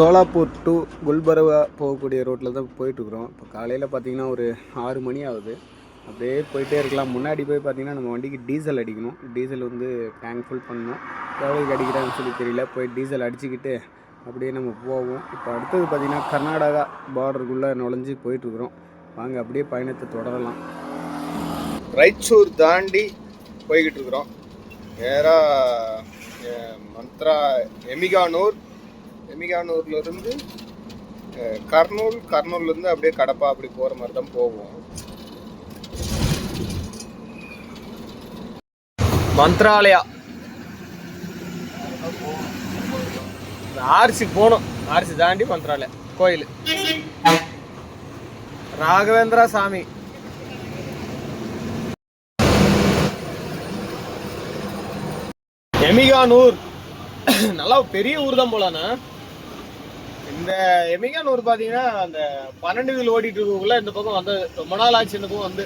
Solapur to குல்பர்வா போகக்கூடிய ரோட்டில் தான் போயிட்டுருக்குறோம். இப்போ காலையில் பார்த்தீங்கன்னா ஒரு ஆறு மணி ஆகுது. அப்படியே போயிட்டே இருக்கலாம். முன்னாடி போய் பார்த்தீங்கன்னா நம்ம வண்டிக்கு டீசல் அடிக்கணும். டீசல் வந்து டேங்க் ஃபுல் பண்ணணும். எவ்வளோக்கு அடிக்கிறாங்கன்னு சொல்லி தெரியல. போய் டீசல் அடிச்சுக்கிட்டு அப்படியே நம்ம போவோம். இப்போ அடுத்தது பார்த்தீங்கன்னா கர்நாடகா பார்டருக்குள்ளே நுழைஞ்சு போயிட்டுருக்குறோம். வாங்க அப்படியே பயணத்தை தொடரலாம். ரைச்சூர் தாண்டி போய்கிட்டு இருக்கிறோம் நேராக மந்த்ரா எமிகானூர் எமிகானூர்லேருந்து கர்னூல் கர்னூல்லேருந்து அப்படியே கடப்பா அப்படி போகிற மாதிரி தான் போவோம் மந்த்ராலயா ஆர்சி போகணும். ஆர்சி தாண்டி மந்த்ராலயா கோயில். ராகவேந்திரா சாமி. எமிகானூர். நல்லா பெரிய ஊர் தான் போலாண்ணா. இந்த எமிகானூர் பார்த்தீங்கன்னா அந்த பன்னெண்டு வீல் ஓடிட்டு இருக்கக்குள்ள இந்த பக்கம் வந்து ரொம்ப நாள் ஆச்சு இந்த பக்கம் வந்து.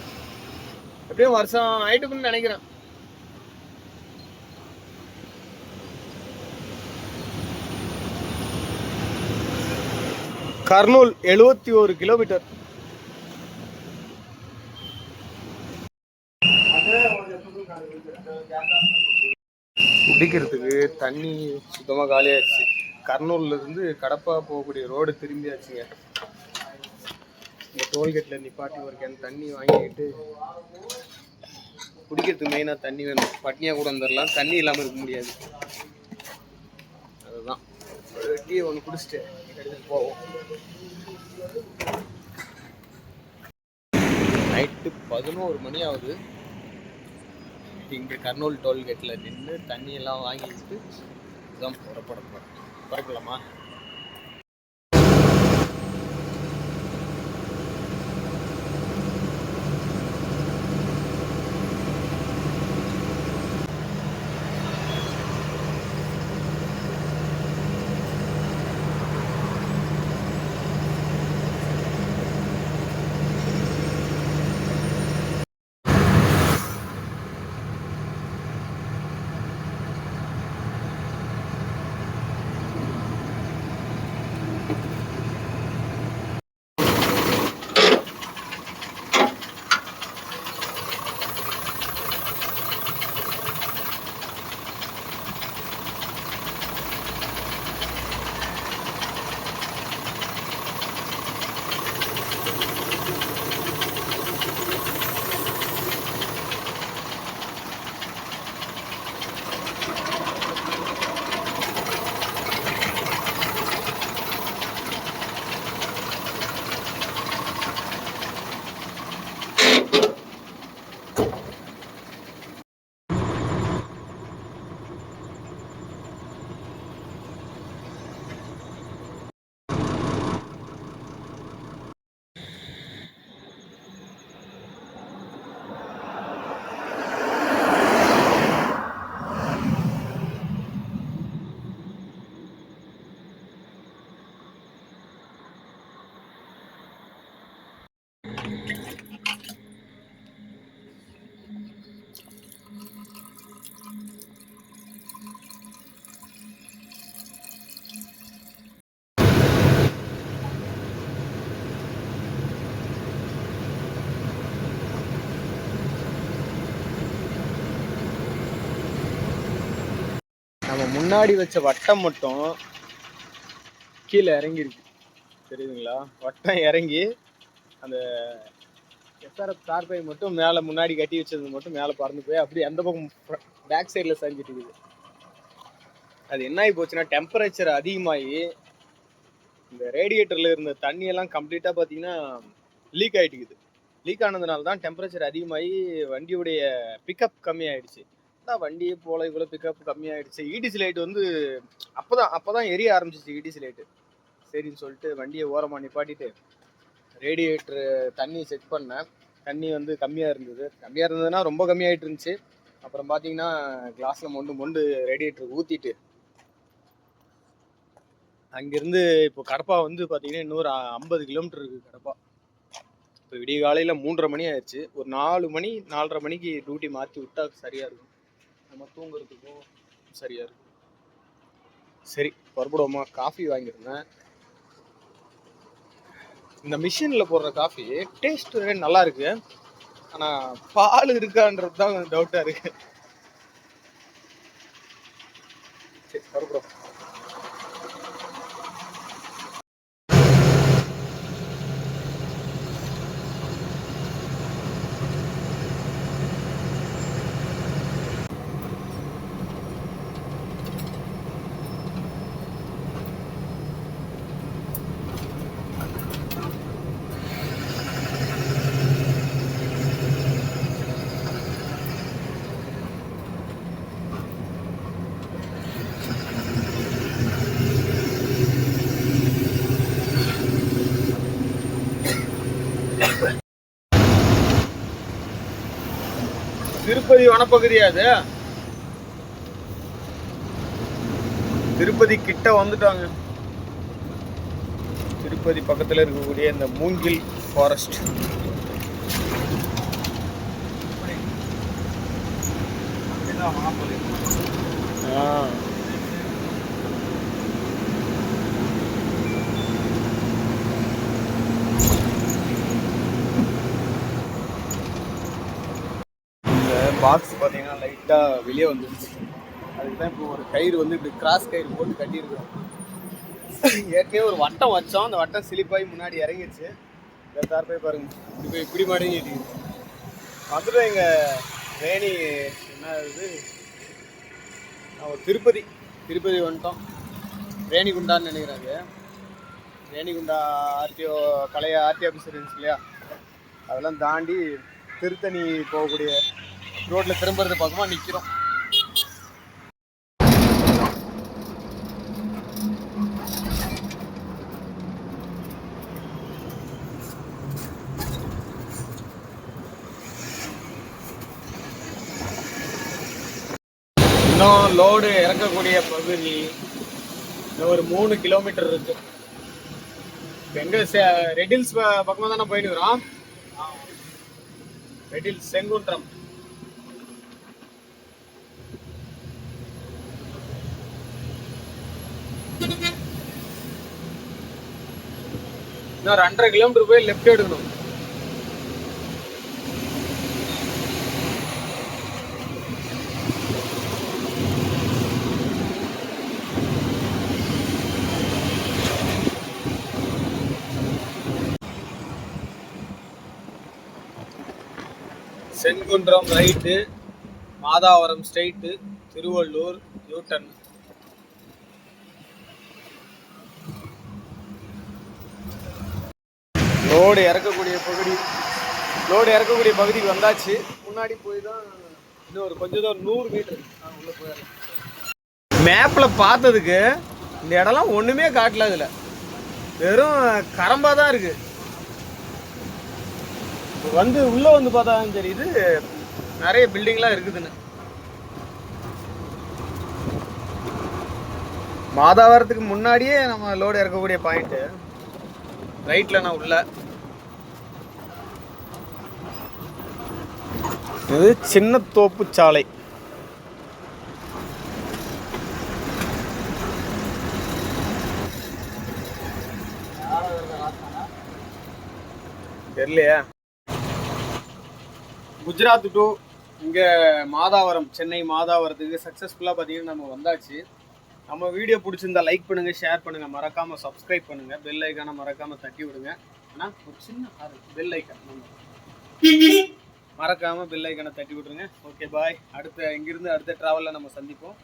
எப்படியும் வருஷம் ஆயிட்டுக்குன்னு நினைக்கிறேன். கர்னூல் எழுபத்தி ஒரு கிலோமீட்டர். குடிக்கிறதுக்கு தண்ணி சுத்தமாக காலியாகிடுச்சு கர்னூல்ல இருந்து கடப்பா போகக்கூடிய ரோடு திரும்பியாச்சுங்க. இந்த டோல்கேட்டில் நிப்பாட்டி ஒரு கேன் தண்ணி வாங்கிக்கிட்டு குடிக்கிறதுக்கு மெயினாக தண்ணி வேணும். பட்னியாக கூட வந்துடலாம் தண்ணி இல்லாமல் இருக்க முடியாது. அதுதான். ஒரு டீ ஒன்று குடிச்சிட்டு எடுத்துகிட்டு போவோம். நைட்டு பதினோரு மணி ஆகுது. இங்கே கர்னூல் டோல்கேட்டில் நின்று தண்ணியெல்லாம் வாங்கிட்டு தான் புறப்பட போகிறோம் புறப்படலாமா நம்ம முன்னாடி வச்ச வட்டம் மட்டும் கீழே இறங்கிருக்கு. தெரியுதுங்களா? வட்டம் இறங்கி அந்த எஸ்ஆர்எஃப் கார்பை மட்டும் மேலே முன்னாடி கட்டி வச்சது மட்டும் மேலே பறந்து போய் அப்படியே அந்த பக்கம் பேக் சைடில் சரிஞ்சிட்டு இருக்குது. அது என்ன ஆகி போச்சுன்னா டெம்பரேச்சர் அதிகமாகி இந்த ரேடியேட்டரில் இருந்த தண்ணியெல்லாம் கம்ப்ளீட்டாக பார்த்தீங்கன்னா லீக் ஆகிட்டுக்குது லீக் ஆனதுனால தான் டெம்பரேச்சர் அதிகமாகி வண்டியுடைய பிக்கப் கம்மியாயிடுச்சு. தான் வண்டியே போல இவ்வளோ பிக்கப் கம்மியாயிடுச்சு. இடிசி லைட் வந்து அப்போதான் அப்போதான் எரிய ஆரம்பிச்சிச்சு இடிசி லைட்டு சரின்னு சொல்லிட்டு வண்டியை ஓரமாக நிப்பாட்டிட்டு ரேடியேட்டர் தண்ணி செக் பண்ணேன். தண்ணி வந்து கம்மியாக இருந்தது. கம்மியாக இருந்ததுன்னா ரொம்ப கம்மியாயிட்டு இருந்துச்சு. அப்புறம் பார்த்தீங்கன்னா கிளாஸில் மொண்டு மொண்டு ரேடியேட்டர் ஊற்றிட்டு அங்கேருந்து இப்போ கடப்பா வந்து பார்த்தீங்கன்னா இன்னொரு ஐம்பது கிலோமீட்டர் இருக்குது கடப்பா. இப்போ விடிய காலையில் மூன்றரை மணி ஆயிடுச்சு. ஒரு நாலு மணி நாலரை மணிக்கு டியூட்டி மாற்றி விட்டா சரியாக இருக்கும். நம்ம தூங்குறதுக்கும் சரியாக இருக்கும். சரி புறப்படுவோமா காஃபி வாங்கியிருந்தேன். இந்த மிஷினில் போடுற காஃபி டேஸ்ட் நல்லா இருக்கு. ஆனால் பால் இருக்கான்றது தான் கொஞ்சம் டவுட்டாக இருக்கு. சரி புறப்படுவோம் திருப்பதி வனப்பகுதியா அது? திருப்பதி கிட்ட வந்துட்டாங்க. திருப்பதி பக்கத்துல இருக்கக்கூடிய இந்த மூங்கில் ஃபாரஸ்ட் ஆ. பாக்ஸ் பார்த்தீங்கன்னா லைட்டாக வெளியே வந்துருச்சு. அதுக்கு தான் இப்போ ஒரு கயிறு வந்து இப்படி கிராஸ் கயிறு போட்டு கட்டியிருக்கிறோம். ஏற்கனவே ஒரு வட்டம் வச்சோம். அந்த வட்டம் சிலிப்பாகி முன்னாடி இறங்கிடுச்சு. இந்த தார் போய் பாருங்க. இப்படி போய் இப்படி மாடி மதுரை எங்கள் ரேணி என்ன இது? நான் ஒரு திருப்பதி. திருப்பதி வந்துட்டோம். ரேணிகுண்டான்னு நினைக்கிறாங்க ரேணிகுண்டா ஆர்டிஓ பழைய ஆர்டி ஆஃபீஸர் இருந்துச்சு இல்லையா? அதெல்லாம் தாண்டி திருத்தணி போகக்கூடிய ரோட்ல திரும்புறது பக்கமா நிக்கிறோம். இன்னும் லோடு இறக்கக்கூடிய பகுதி இன்னும் ஒரு மூணு கிலோமீட்டர் இருக்கு. எங்க ரெட்டில்ஸ் பக்கமா தானே போயிட்டு இருக்கிறோம்? ரெட்டில்ஸ் செங்குன்றம். இன்னும் ரெண்டரை கிலோமீட்டர் போய் லெஃப்ட் எடுக்கணும். Sengundram right Madhavaram straight Tiruvallur U turn load இறக்கக்கூடிய பகுதி லோடு இறக்கக்கூடிய பகுதிக்கு வந்தாச்சு. முன்னாடி போய் தான் இன்னும் ஒரு கொஞ்சம் தான் நூறு மீட்டர் உள்ளே போயிடலாம் மேப்பில் பார்த்ததுக்கு இந்த இடம்லாம் ஒன்றுமே காட்டல அதில். வெறும் கரம்பாக தான் இருக்குது வந்து உள்ளே வந்து பார்த்தாலும் தெரியுது நிறைய பில்டிங்லாம் இருக்குதுன்னு. மாதாவரத்துக்கு முன்னாடியே நம்ம லோடு இறக்கக்கூடிய பாயிண்ட்டு ரைட்டில் நான் உள்ள. இது சின்னத்தோப்பு சாலை. தெரியலையா? குஜராத் டு இங்கே மாதாவரம் சென்னை மாதாவரத்துக்கு சக்ஸஸ்ஃபுல்லாக பார்த்தீங்கன்னா நம்ம வந்தாச்சு. நம்ம வீடியோ பிடிச்சிருந்தா லைக் பண்ணுங்கள் ஷேர் பண்ணுங்கள் மறக்காமல் சப்ஸ்கிரைப் பண்ணுங்கள் பெல் ஐக்கானை மறக்காமல் தட்டி விடுங்க. ஆனால் ஒரு சின்ன பெல் ஐக்கான் நம்ம. மறக்காமல் பெல் ஐக்கானை தட்டி விட்ருங்க ஓகே பாய் அடுத்த இங்கிருந்து அடுத்த ட்ராவலில் நம்ம சந்திப்போம்.